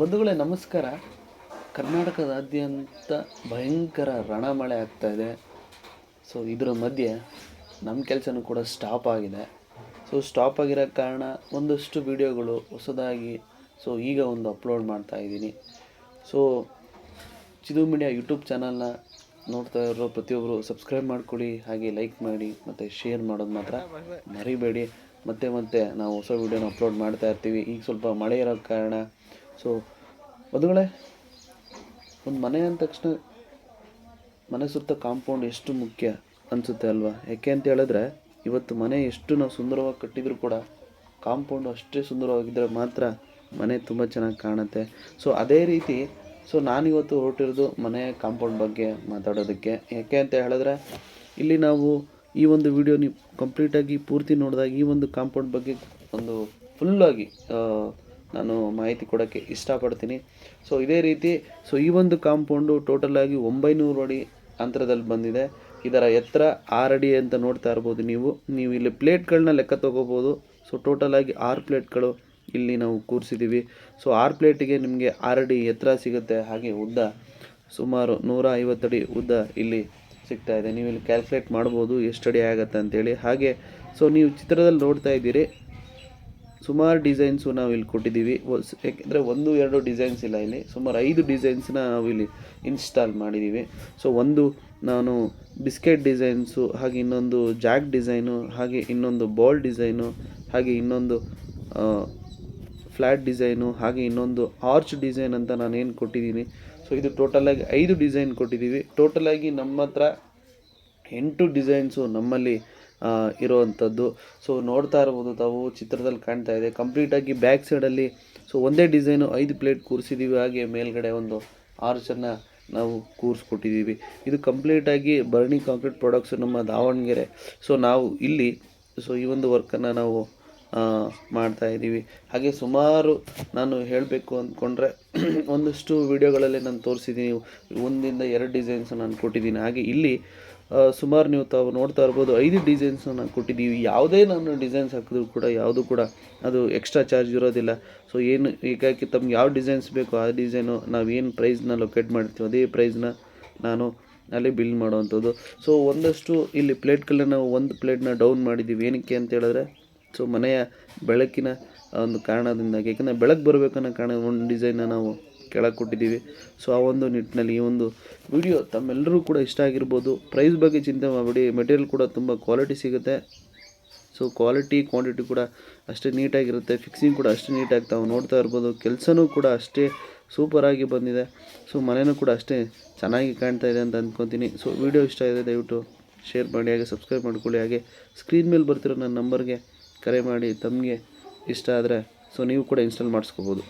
ಬಂಧುಗಳೇ, ನಮಸ್ಕಾರ. ಕರ್ನಾಟಕದಾದ್ಯಂತ ಭಯಂಕರ ರಣಮಳೆ ಆಗ್ತಾ ಇದೆ. ಸೊ ಇದರ ಮಧ್ಯೆ ನಮ್ಮ ಕೆಲಸನೂ ಕೂಡ ಸ್ಟಾಪ್ ಆಗಿದೆ. ಸೊ ಸ್ಟಾಪ್ ಆಗಿರೋ ಕಾರಣ ಒಂದಷ್ಟು ವಿಡಿಯೋಗಳು ಹೊಸದಾಗಿ ಸೊ ಈಗ ಒಂದು ಅಪ್ಲೋಡ್ ಮಾಡ್ತಾ ಇದ್ದೀನಿ. ಸೊ ಚಿದು ಮೀಡಿಯಾ ಯೂಟ್ಯೂಬ್ ಚಾನಲ್ನ ನೋಡ್ತಾ ಇರೋ ಪ್ರತಿಯೊಬ್ಬರು ಸಬ್ಸ್ಕ್ರೈಬ್ ಮಾಡ್ಕೊಳ್ಳಿ, ಹಾಗೆ ಲೈಕ್ ಮಾಡಿ, ಮತ್ತು ಶೇರ್ ಮಾಡೋದು ಮಾತ್ರ ಮರಿಬೇಡಿ. ಮತ್ತೆ ಮತ್ತೆ ನಾವು ಹೊಸ ವೀಡಿಯೋನ ಅಪ್ಲೋಡ್ ಮಾಡ್ತಾ ಇರ್ತೀವಿ. ಈಗ ಸ್ವಲ್ಪ ಮಳೆ ಇರೋ ಕಾರಣ ಸೊ ಮದುಗಳೇ ಒಂದು ಮನೆ ಅಂದ ತಕ್ಷಣ ಮನೆ ಸುತ್ತ ಕಾಂಪೌಂಡ್ ಎಷ್ಟು ಮುಖ್ಯ ಅನಿಸುತ್ತೆ ಅಲ್ವಾ? ಯಾಕೆ ಅಂತ ಹೇಳಿದ್ರೆ, ಇವತ್ತು ಮನೆ ಎಷ್ಟು ನಾವು ಸುಂದರವಾಗಿ ಕಟ್ಟಿದರೂ ಕೂಡ ಕಾಂಪೌಂಡು ಅಷ್ಟೇ ಸುಂದರವಾಗಿದ್ದರೆ ಮಾತ್ರ ಮನೆ ತುಂಬ ಚೆನ್ನಾಗಿ ಕಾಣುತ್ತೆ. ಸೊ ಅದೇ ರೀತಿ ಸೊ ನಾನಿವತ್ತು ಹೊರಟಿರೋದು ಮನೆ ಕಾಂಪೌಂಡ್ ಬಗ್ಗೆ ಮಾತಾಡೋದಕ್ಕೆ. ಯಾಕೆ ಅಂತ ಹೇಳಿದ್ರೆ, ಇಲ್ಲಿ ನಾವು ಈ ಒಂದು ವಿಡಿಯೋ ನೀವು ಕಂಪ್ಲೀಟಾಗಿ ಪೂರ್ತಿ ನೋಡಿದಾಗ ಈ ಒಂದು ಕಾಂಪೌಂಡ್ ಬಗ್ಗೆ ಒಂದು ಫುಲ್ಲಾಗಿ ನಾನು ಮಾಹಿತಿ ಕೊಡೋಕ್ಕೆ ಇಷ್ಟಪಡ್ತೀನಿ. ಸೊ ಇದೇ ರೀತಿ ಸೊ ಈ ಒಂದು ಕಾಂಪೌಂಡು ಟೋಟಲಾಗಿ ಒಂಬೈನೂರು ಅಡಿ ಅಂತರದಲ್ಲಿ ಬಂದಿದೆ. ಇದರ ಎತ್ತರ ಆರು ಅಡಿ ಅಂತ ನೋಡ್ತಾ ಇರ್ಬೋದು ನೀವು. ನೀವು ಇಲ್ಲಿ ಪ್ಲೇಟ್ಗಳನ್ನ ಲೆಕ್ಕ ತಗೋಬೋದು. ಸೊ ಟೋಟಲಾಗಿ ಆರು ಪ್ಲೇಟ್ಗಳು ಇಲ್ಲಿ ನಾವು ಕೂರಿಸಿದ್ದೀವಿ. ಸೊ ಆರು ಪ್ಲೇಟಿಗೆ ನಿಮಗೆ ಆರು ಅಡಿ ಎತ್ತರ ಸಿಗುತ್ತೆ. ಹಾಗೆ ಉದ್ದ ಸುಮಾರು ನೂರ ಐವತ್ತಡಿ ಉದ್ದ ಇಲ್ಲಿ ಸಿಗ್ತಾ ಇದೆ. ನೀವು ಇಲ್ಲಿ ಕ್ಯಾಲ್ಕುಲೇಟ್ ಮಾಡ್ಬೋದು ಎಷ್ಟು ಅಡಿ ಆಗುತ್ತೆ ಅಂತೇಳಿ. ಹಾಗೆ ಸೊ ನೀವು ಚಿತ್ರದಲ್ಲಿ ನೋಡ್ತಾ ಇದ್ದೀರಿ. ಸುಮಾರು ಡಿಸೈನ್ಸು ನಾವು ಇಲ್ಲಿ ಕೊಟ್ಟಿದ್ದೀವಿ ಏಕೆಂದರೆ ಒಂದು, ಎರಡು ಡಿಸೈನ್ಸ್ ಇಲ್ಲ ಇಲ್ಲಿ. ಸುಮಾರು ಐದು ಡಿಸೈನ್ಸ್ನ ನಾವು ಇಲ್ಲಿ ಇನ್ಸ್ಟಾಲ್ ಮಾಡಿದ್ದೀವಿ ಸೊ ಒಂದು ನಾನು ಬಿಸ್ಕೆಟ್ ಡಿಸೈನ್ಸು ಹಾಗೆ ಇನ್ನೊಂದು ಜಾಕ್ ಡಿಸೈನು ಹಾಗೆ ಇನ್ನೊಂದು ಬಾಲ್ ಡಿಸೈನು ಹಾಗೆ ಇನ್ನೊಂದು ಫ್ಲ್ಯಾಟ್ ಡಿಸೈನು ಹಾಗೆ ಇನ್ನೊಂದು ಆರ್ಚ್ ಡಿಸೈನ್ ಅಂತ ನಾನು ಏನು ಕೊಟ್ಟಿದ್ದೀನಿ ಸೊ ಇದು ಟೋಟಲಾಗಿ ಐದು ಡಿಸೈನ್ ಕೊಟ್ಟಿದ್ದೀವಿ ಟೋಟಲಾಗಿ ನಮ್ಮ ಹತ್ರ ಎಂಟು ಡಿಸೈನ್ಸು ನಮ್ಮಲ್ಲಿ ಇರುವಂಥದ್ದು ಸೊ ನೋಡ್ತಾ ಇರ್ಬೋದು, ತಾವು ಚಿತ್ರದಲ್ಲಿ ಕಾಣ್ತಾ ಇದೆ. ಕಂಪ್ಲೀಟಾಗಿ ಬ್ಯಾಕ್ ಸೈಡಲ್ಲಿ ಸೊ ಒಂದೇ ಡಿಸೈನು ಐದು ಪ್ಲೇಟ್ ಕೂರಿಸಿದ್ದೀವಿ ಹಾಗೆ ಮೇಲ್ಗಡೆ ಒಂದು ಆರ್ಚನ್ನು ನಾವು ಕೂರಿಸ್ಕೊಟ್ಟಿದ್ದೀವಿ ಇದು ಕಂಪ್ಲೀಟಾಗಿ ಬರ್ಣಿ ಕಾಂಕ್ರೀಟ್ ಪ್ರಾಡಕ್ಟ್ಸು ನಮ್ಮ ದಾವಣಗೆರೆ. ಸೊ ನಾವು ಇಲ್ಲಿ ಸೊ ಈ ಒಂದು ವರ್ಕನ್ನು ನಾವು ಮಾಡ್ತಾ ಇದ್ದೀವಿ. ಹಾಗೆ ಸುಮಾರು ನಾನು ಹೇಳಬೇಕು ಅಂದ್ಕೊಂಡ್ರೆ ಒಂದಷ್ಟು ವಿಡಿಯೋಗಳಲ್ಲಿ ನಾನು ತೋರಿಸಿದ್ದೀನಿ. ಒಂದಿಂದ ಎರಡು ಡಿಸೈನ್ಸ್ ನಾನು ಕೊಟ್ಟಿದ್ದೀನಿ. ಹಾಗೆ ಇಲ್ಲಿ ಸುಮಾರು ನೀವು ತಾವು ನೋಡ್ತಾ ಇರ್ಬೋದು, ಐದು ಡಿಸೈನ್ಸ್ ನಾನು ಕೊಟ್ಟಿದ್ದೀವಿ. ಯಾವುದೇ ನಾನು ಡಿಸೈನ್ಸ್ ಹಾಕಿದ್ರು ಕೂಡ ಯಾವುದು ಕೂಡ ಅದು ಎಕ್ಸ್ಟ್ರಾ ಚಾರ್ಜ್ ಇರೋದಿಲ್ಲ. ಸೊ ಏನು ಹೀಗಾಗಿ ತಮ್ಗೆ ಯಾವ ಡಿಸೈನ್ಸ್ ಬೇಕೋ ಆ ಡಿಸೈನು ನಾವು ಏನು ಪ್ರೈಸ್ನ ಲೊಕೇಟ್ ಮಾಡಿರ್ತೀವಿ ಅದೇ ಪ್ರೈಸ್ನ ನಾನು ಅಲ್ಲಿ ಬಿಲ್ ಮಾಡುವಂಥದ್ದು. ಸೊ ಒಂದಷ್ಟು ಇಲ್ಲಿ ಪ್ಲೇಟ್ಗಳನ್ನ ನಾವು ಒಂದು ಪ್ಲೇಟ್ನ ಡೌನ್ ಮಾಡಿದ್ದೀವಿ. ಏನಕ್ಕೆ ಅಂತ ಹೇಳಿದ್ರೆ ಸೊ ಮನೆಯ ಬೆಳಕಿನ ಒಂದು ಕಾರಣದಿಂದಾಗಿ, ಯಾಕೆಂದರೆ ಬೆಳಕು ಬರಬೇಕನ್ನೋ ಕಾರಣ ಒಂದು ಡಿಸೈನ್ನ ನಾವು ಕೆಳಗೆ ಕೊಟ್ಟಿದ್ದೀವಿ. ಸೊ ಆ ಒಂದು ನಿಟ್ಟಿನಲ್ಲಿ ಈ ಒಂದು ವಿಡಿಯೋ ತಮ್ಮೆಲ್ಲರೂ ಕೂಡ ಇಷ್ಟ ಆಗಿರ್ಬೋದು. ಪ್ರೈಸ್ ಬಗ್ಗೆ ಚಿಂತೆ ಮಾಡಬೇಡಿ ಮೆಟೀರಿಯಲ್ ಕೂಡ ತುಂಬ ಕ್ವಾಲಿಟಿ ಸಿಗುತ್ತೆ. ಸೊ ಕ್ವಾಲಿಟಿ ಕ್ವಾಂಟಿಟಿ ಕೂಡ ಅಷ್ಟೇ ನೀಟಾಗಿರುತ್ತೆ ಫಿಕ್ಸಿಂಗ್ ಕೂಡ ಅಷ್ಟೇ ನೀಟಾಗಿ ತಾವು ನೋಡ್ತಾ ಇರ್ಬೋದು. ಕೆಲಸನೂ ಕೂಡ ಅಷ್ಟೇ ಸೂಪರಾಗಿ ಬಂದಿದೆ. ಸೊ ಮನೆಯೂ ಕೂಡ ಅಷ್ಟೇ ಚೆನ್ನಾಗಿ ಕಾಣ್ತಾ ಇದೆ ಅಂತ ಅಂದ್ಕೊತೀನಿ ಸೊ ವಿಡಿಯೋ ಇಷ್ಟ ಇದೆ ದಯವಿಟ್ಟು ಶೇರ್ ಮಾಡಿ, ಹಾಗೆ ಸಬ್ಸ್ಕ್ರೈಬ್ ಮಾಡ್ಕೊಳ್ಳಿ. ಹಾಗೆ ಸ್ಕ್ರೀನ್ ಮೇಲೆ ಬರ್ತಿರೋ ನನ್ನ ನಂಬರ್ಗೆ ಕರೆ ಮಾಡಿ ತಮಗೆ ಇಷ್ಟ ಆದರೆ ಸೊ ನೀವು ಕೂಡ ಇನ್ಸ್ಟಾಲ್ ಮಾಡಿಸ್ಕೋಬೋದು.